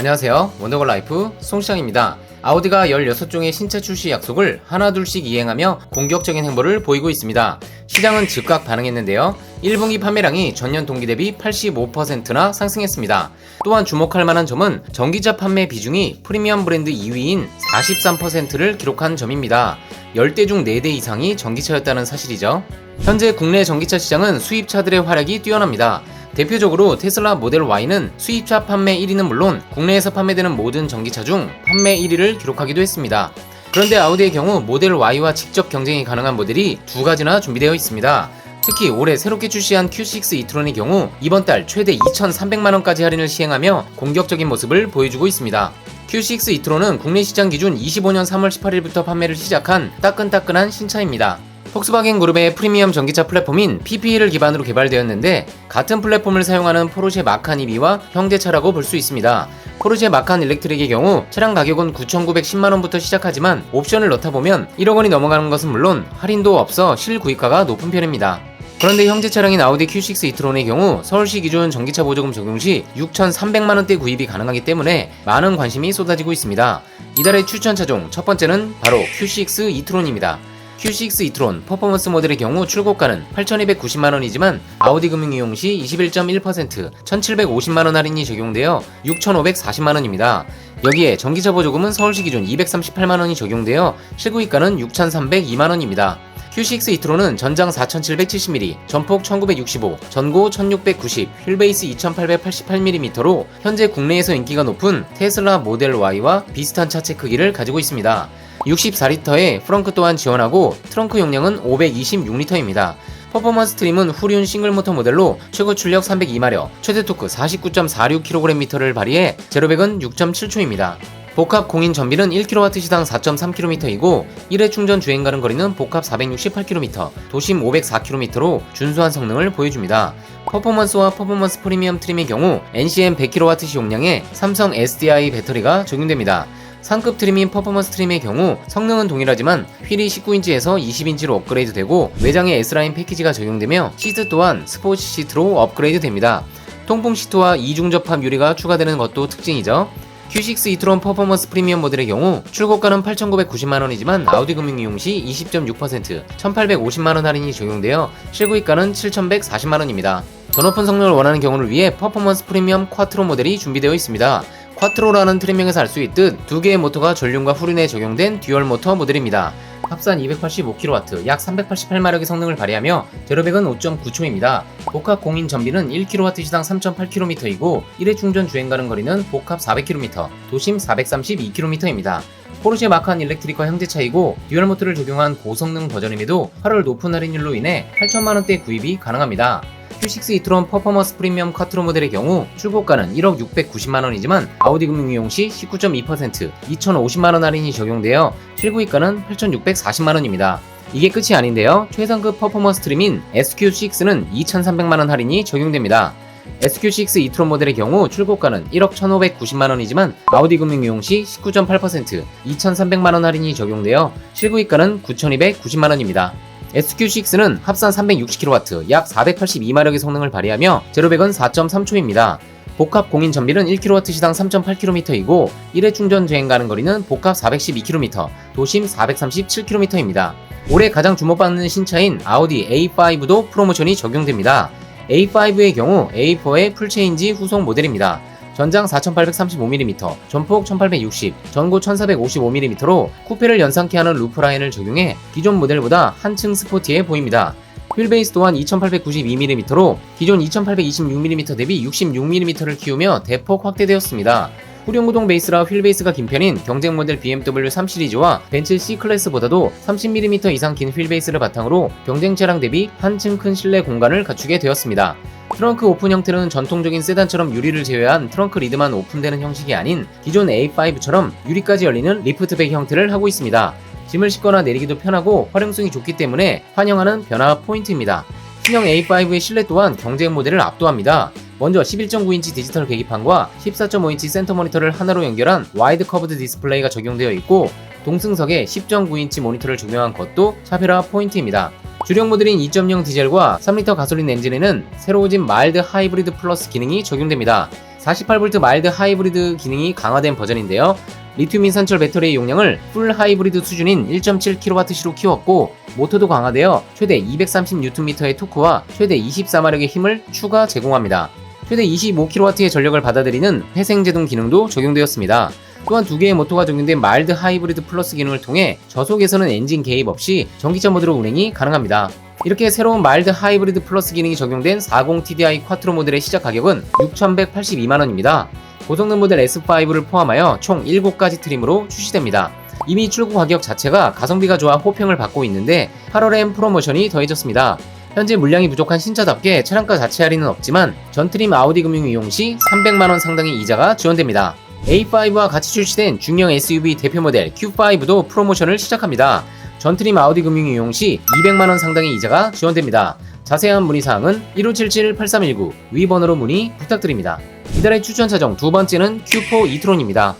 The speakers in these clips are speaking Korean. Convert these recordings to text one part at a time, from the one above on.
안녕하세요. 원더걸 라이프 송시장입니다. 아우디가 16종의 신차 출시 약속을 하나둘씩 이행하며 공격적인 행보를 보이고 있습니다. 시장은 즉각 반응했는데요. 1분기 판매량이 전년 동기 대비 85%나 상승했습니다. 또한 주목할 만한 점은 전기차 판매 비중이 프리미엄 브랜드 2위인 43%를 기록한 점입니다. 10대 중 4대 이상이 전기차였다는 사실이죠. 현재 국내 전기차 시장은 수입차들의 활약이 뛰어납니다. 대표적으로 테슬라 모델 Y는 수입차 판매 1위는 물론 국내에서 판매되는 모든 전기차 중 판매 1위를 기록하기도 했습니다. 그런데 아우디의 경우 모델 Y와 직접 경쟁이 가능한 모델이 두 가지나 준비되어 있습니다. 특히 올해 새롭게 출시한 Q6 이트론의 경우 이번 달 최대 2,300만원까지 할인을 시행하며 공격적인 모습을 보여주고 있습니다. Q6 이트론은 국내 시장 기준 25년 3월 18일부터 판매를 시작한 따끈따끈한 신차입니다. 폭스바겐 그룹의 프리미엄 전기차 플랫폼인 PPE를 기반으로 개발되었는데 같은 플랫폼을 사용하는 포르쉐 마칸 EV와 형제차라고 볼 수 있습니다. 포르쉐 마칸 일렉트릭의 경우 차량 가격은 9,910만원부터 시작하지만 옵션을 넣다 보면 1억 원이 넘어가는 것은 물론 할인도 없어 실구입가가 높은 편입니다. 그런데 형제 차량인 아우디 Q6 이트론의 경우 서울시 기준 전기차 보조금 적용 시 6,300만원대 구입이 가능하기 때문에 많은 관심이 쏟아지고 있습니다. 이달의 추천 차종 첫 번째는 바로 Q6 이트론입니다. Q6 이트론 퍼포먼스 모델의 경우 출고가는 8,290만원이지만 아우디 금융 이용 시 21.1% 1,750만원 할인이 적용되어 6,540만원입니다. 여기에 전기차 보조금은 서울시 기준 238만원이 적용되어 실구입가는 6,302만원입니다. Q6 이트로는 전장 4770mm, 전폭 1965, 전고 1690, 휠베이스 2888mm로 현재 국내에서 인기가 높은 테슬라 모델 Y와 비슷한 차체 크기를 가지고 있습니다. 64리터의 프렁크 또한 지원하고 트렁크 용량은 526리터입니다. 퍼포먼스 트림은 후륜 싱글모터 모델로 최고 출력 302마력, 최대 토크 49.46kgm를 발휘해 제로백은 6.7초입니다. 복합 공인 전비는 1kW 시당 4.3km이고 1회 충전 주행 가는 거리는 복합 468km, 도심 504km로 준수한 성능을 보여줍니다. 퍼포먼스와 퍼포먼스 프리미엄 트림의 경우 NCM 100kWh 용량의 삼성 SDI 배터리가 적용됩니다. 상급 트림인 퍼포먼스 트림의 경우 성능은 동일하지만 휠이 19인치에서 20인치로 업그레이드되고 외장에 S라인 패키지가 적용되며 시트 또한 스포츠 시트로 업그레이드 됩니다. 통풍 시트와 이중 접합 유리가 추가되는 것도 특징이죠. Q6 이트론 퍼포먼스 프리미엄 모델의 경우 출고가는 8,990만원이지만 아우디 금융 이용 시 20.6% 1,850만원 할인이 적용되어 실구입가는 7,140만원입니다. 더 높은 성능을 원하는 경우를 위해 퍼포먼스 프리미엄 쿼트로 모델이 준비되어 있습니다. 쿼트로라는 트림명에서 알 수 있듯 두 개의 모터가 전륜과 후륜에 적용된 듀얼 모터 모델입니다. 합산 285kW, 약 388마력의 성능을 발휘하며 제로백은 5.9초입니다. 복합 공인 전비는 1kW 시당 3.8km이고 1회 충전 주행 가는 거리는 복합 400km, 도심 432km입니다. 포르쉐 마칸 일렉트리카 형제차이고 듀얼 모터를 적용한 고성능 버전임에도 8월 높은 할인율로 인해 8천만원대 구입이 가능합니다. Q6 이트론 퍼포먼스 프리미엄 쿼트로 모델의 경우 출고가는 1억 690만원이지만 아우디 금융 이용 시 19.2% 2,050만원 할인이 적용되어 실구입가는 8,640만원입니다. 이게 끝이 아닌데요. 최상급 퍼포먼스 트림인 SQ6는 2,300만원 할인이 적용됩니다. SQ6 이트론 모델의 경우 출고가는 1억 1,590만원이지만 아우디 금융 이용 시 19.8% 2,300만원 할인이 적용되어 실구입가는 9,290만원입니다. SQ6는 합산 360kW, 약 482마력의 성능을 발휘하며 제로백은 4.3초입니다. 복합 공인 전비는 1kW 시당 3.8km이고 1회 충전 주행 가는 거리는 복합 412km, 도심 437km입니다. 올해 가장 주목받는 신차인 아우디 A5도 프로모션이 적용됩니다. A5의 경우 A4의 풀체인지 후속 모델입니다. 전장 4835mm, 전폭 1860, 전고 1455mm로 쿠페를 연상케 하는 루프 라인을 적용해 기존 모델보다 한층 스포티해 보입니다. 휠베이스 또한 2892mm로 기존 2826mm 대비 66mm를 키우며 대폭 확대되었습니다. 후륜구동 베이스라 휠 베이스가 긴 편인 경쟁 모델 BMW 3 시리즈와 벤츠 C 클래스보다도 30mm 이상 긴 휠 베이스를 바탕으로 경쟁 차량 대비 한층 큰 실내 공간을 갖추게 되었습니다. 트렁크 오픈 형태는 전통적인 세단처럼 유리를 제외한 트렁크 리드만 오픈되는 형식이 아닌 기존 A5처럼 유리까지 열리는 리프트백 형태를 하고 있습니다. 짐을 싣거나 내리기도 편하고 활용성이 좋기 때문에 환영하는 변화 포인트입니다. 신형 A5의 실내 또한 경쟁 모델을 압도합니다. 먼저 11.9인치 디지털 계기판과 14.5인치 센터 모니터를 하나로 연결한 와이드 커브드 디스플레이가 적용되어 있고 동승석에 10.9인치 모니터를 적용한 것도 차별화 포인트입니다. 주력 모델인 2.0 디젤과 3리터 가솔린 엔진에는 새로워진 마일드 하이브리드 플러스 기능이 적용됩니다. 48V 마일드 하이브리드 기능이 강화된 버전인데요. 리튬 인산철 배터리의 용량을 풀 하이브리드 수준인 1.7kWh로 키웠고 모터도 강화되어 최대 230Nm의 토크와 최대 24마력의 힘을 추가 제공합니다. 최대 25kW의 전력을 받아들이는 회생제동 기능도 적용되었습니다. 또한 두 개의 모터가 적용된 마일드 하이브리드 플러스 기능을 통해 저속에서는 엔진 개입 없이 전기차 모드로 운행이 가능합니다. 이렇게 새로운 마일드 하이브리드 플러스 기능이 적용된 40TDI 쿼트로 모델의 시작 가격은 6,182만원입니다. 고성능 모델 S5를 포함하여 총 7가지 트림으로 출시됩니다. 이미 출고 가격 자체가 가성비가 좋아 호평을 받고 있는데 8월엔 프로모션이 더해졌습니다. 현재 물량이 부족한 신차답게 차량가 자체 할인은 없지만 전트림 아우디 금융 이용 시 300만원 상당의 이자가 지원됩니다. A5와 같이 출시된 중형 SUV 대표 모델 Q5도 프로모션을 시작합니다. 전트림 아우디 금융 이용 시 200만원 상당의 이자가 지원됩니다. 자세한 문의사항은 1577-8319 위번호로 문의 부탁드립니다. 이달의 추천 차종 두 번째는 Q4 이트론입니다.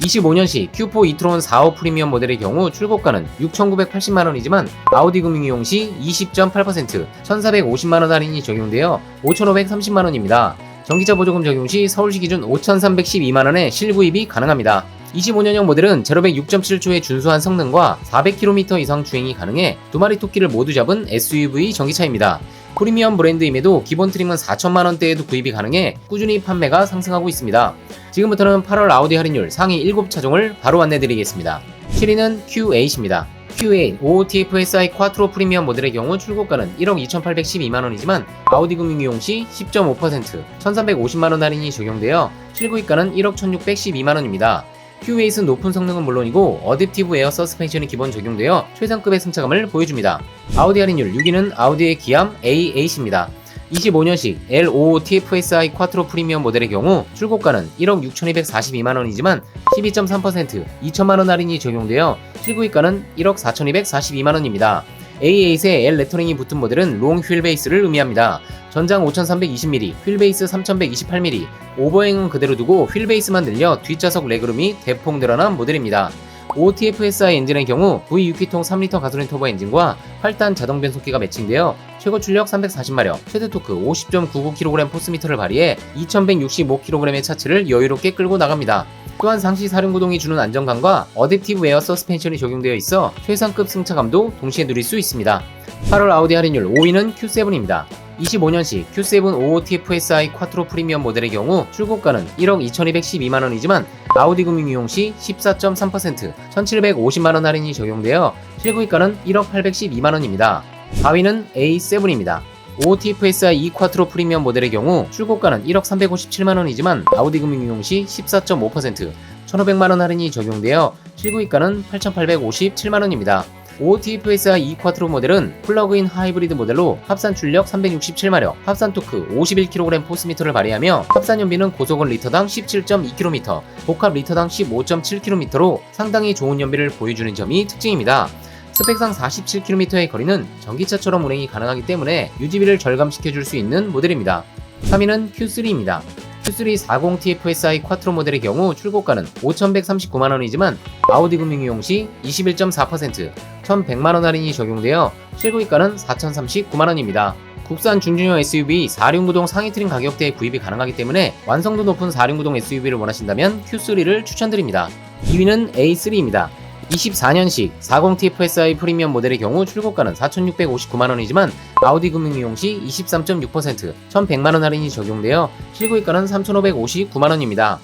25년식 Q4 이트론 4호 프리미엄 모델의 경우 출고가는 6,980만원이지만 아우디 금융 이용 시 20.8% 1,450만원 할인이 적용되어 5,530만원입니다. 전기차 보조금 적용 시 서울시 기준 5,312만원의 실구입이 가능합니다. 25년형 모델은 제로백 6.7초의 준수한 성능과 400km 이상 주행이 가능해 두 마리 토끼를 모두 잡은 SUV 전기차입니다. 프리미엄 브랜드임에도 기본 트림은 4천만원대에도 구입이 가능해 꾸준히 판매가 상승하고 있습니다. 지금부터는 8월 아우디 할인율 상위 7차종을 바로 안내드리겠습니다. 7위는 Q8입니다. Q8 OOTF-SI 쿼트로 프리미엄 모델의 경우 출고가는 1억 2,812만원이지만 아우디 금융 이용 시 10.5% 1,350만원 할인이 적용되어 실구입가는 1억 1,612만원입니다. Q8은 높은 성능은 물론이고 어댑티브 에어 서스펜션이 기본 적용되어 최상급의 승차감을 보여줍니다. 아우디 할인율 6위는 아우디의 기암 A8입니다. 25년식 L55TFSI 쿼트로 프리미엄 모델의 경우 출고가는 1억 6,242만원이지만 12.3% 2천만원 할인이 적용되어 실구입가는 1억 4,242만원입니다. A8에 L 레터링이 붙은 모델은 롱 휠베이스를 의미합니다. 전장 5320mm, 휠베이스 3128mm, 오버행은 그대로 두고 휠베이스만 늘려 뒷좌석 레그룸이 대폭 늘어난 모델입니다. OTF-SI 엔진의 경우 V6기통 3리터 가솔린 터보 엔진과 8단 자동 변속기가 매칭되어 최고 출력 340마력, 최대 토크 50.99kg 포스미터를 발휘해 2165kg의 차체를 여유롭게 끌고 나갑니다. 또한 상시 사륜구동이 주는 안정감과 어댑티브 에어 서스펜션이 적용되어 있어 최상급 승차감도 동시에 누릴 수 있습니다. 8월 아우디 할인율 5위는 Q7입니다. 25년식 Q7 OOTF-SI 쿼트로 프리미엄 모델의 경우 출고가는 1억 2212만원이지만 아우디 금융 이용 시 14.3% 1750만원 할인이 적용되어 실구입가는 1억 812만원입니다. 4위는 A7입니다. OTF-SI E 쿼트로 프리미엄 모델의 경우 출고가는 1억 357만원이지만 아우디 금융 이용 시 14.5% 1500만원 할인이 적용되어 실구입가는 8857만원입니다. OTF-SI E 쿼트로 모델은 플러그인 하이브리드 모델로 합산 출력 367마력, 합산 토크 51kg 포스미터를 발휘하며 합산 연비는 고속은 리터당 17.2km, 복합 리터당 15.7km로 상당히 좋은 연비를 보여주는 점이 특징입니다. 스펙상 47km의 거리는 전기차처럼 운행이 가능하기 때문에 유지비를 절감시켜줄 수 있는 모델입니다. 3위는 Q3입니다. Q3 40TFSI 쿼트로 모델의 경우 출고가는 5,139만원이지만 아우디 금융 이용 시 21.4% 1,100만원 할인이 적용되어 실구입가는 4,039만원입니다. 국산 중중형 SUV 4륜구동 상위 트림 가격대에 구입이 가능하기 때문에 완성도 높은 4륜구동 SUV를 원하신다면 Q3를 추천드립니다. 2위는 A3입니다. 24년식 40TFSI 프리미엄 모델의 경우 출고가는 4,659만원이지만 아우디 금융 이용 시 23.6% 1,100만원 할인이 적용되어 실구입가는 3,559만원입니다.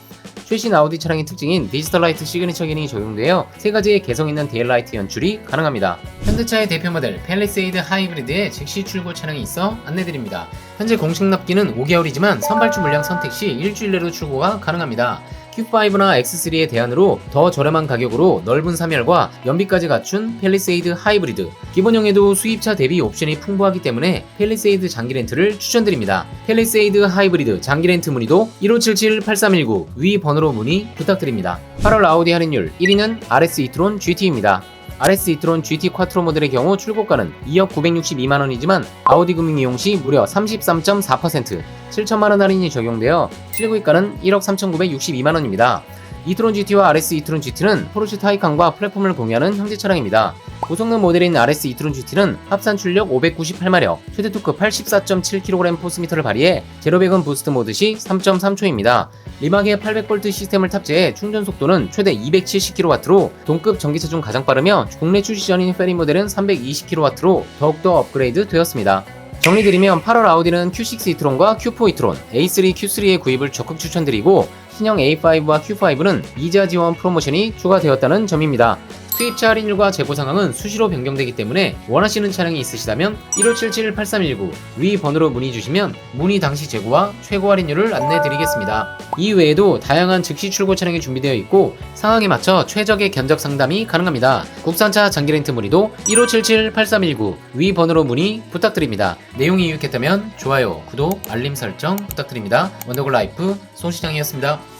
최신 아우디 차량의 특징인 디지털 라이트 시그니처 기능이 적용되어 세 가지의 개성 있는 데일라이트 연출이 가능합니다. 현대차의 대표 모델 펠리세이드 하이브리드의 즉시 출고 차량이 있어 안내드립니다. 현재 공식 납기는 5개월이지만 선발주 물량 선택 시 일주일 내로 출고가 가능합니다. Q5나 X3의 대안으로 더 저렴한 가격으로 넓은 사멸과 연비까지 갖춘 펠리세이드 하이브리드 기본형에도 수입차 대비 옵션이 풍부하기 때문에 펠리세이드 장기 렌트를 추천드립니다. 펠리세이드 하이브리드 장기 렌트 문의도 1577-8319 위 번호로 문의 부탁드립니다. 8월 아우디 할인율 1위는 RS 이트론 GT입니다. RS 이트론 GT 쿼트로 모델의 경우 출고가는 2억 962만원이지만 아우디 금융 이용 시 무려 33.4% 7천만원 할인이 적용되어 실구입가는 1억 3,962만원입니다. 이트론 GT와 RS 이트론 GT는 포르쉐 타이칸과 플랫폼을 공유하는 형제 차량입니다. 고성능 모델인 RS 이트론 GT는 합산 출력 598마력, 최대 토크 84.7kg 포스미터를 발휘해 제로백은 부스트 모드 시 3.3초입니다. 리막의 800V 시스템을 탑재해 충전 속도는 최대 270kW로 동급 전기차 중 가장 빠르며 국내 출시 전인 페리 모델은 320kW로 더욱더 업그레이드 되었습니다. 정리드리면 8월 아우디는 Q6 이트론과 Q4 이트론, A3, Q3의 구입을 적극 추천드리고 신형 A5와 Q5는 이자 지원 프로모션이 추가되었다는 점입니다. 수입차 할인율과 재고 상황은 수시로 변경되기 때문에 원하시는 차량이 있으시다면 1577-8319 위 번호로 문의 주시면 문의 당시 재고와 최고 할인율을 안내 드리겠습니다. 이 외에도 다양한 즉시 출고 차량이 준비되어 있고 상황에 맞춰 최적의 견적 상담이 가능합니다. 국산차 장기 렌트 문의도 1577-8319 위 번호로 문의 부탁드립니다. 내용이 유익했다면 좋아요, 구독, 알림 설정 부탁드립니다. 원더골 라이프 송시장이었습니다.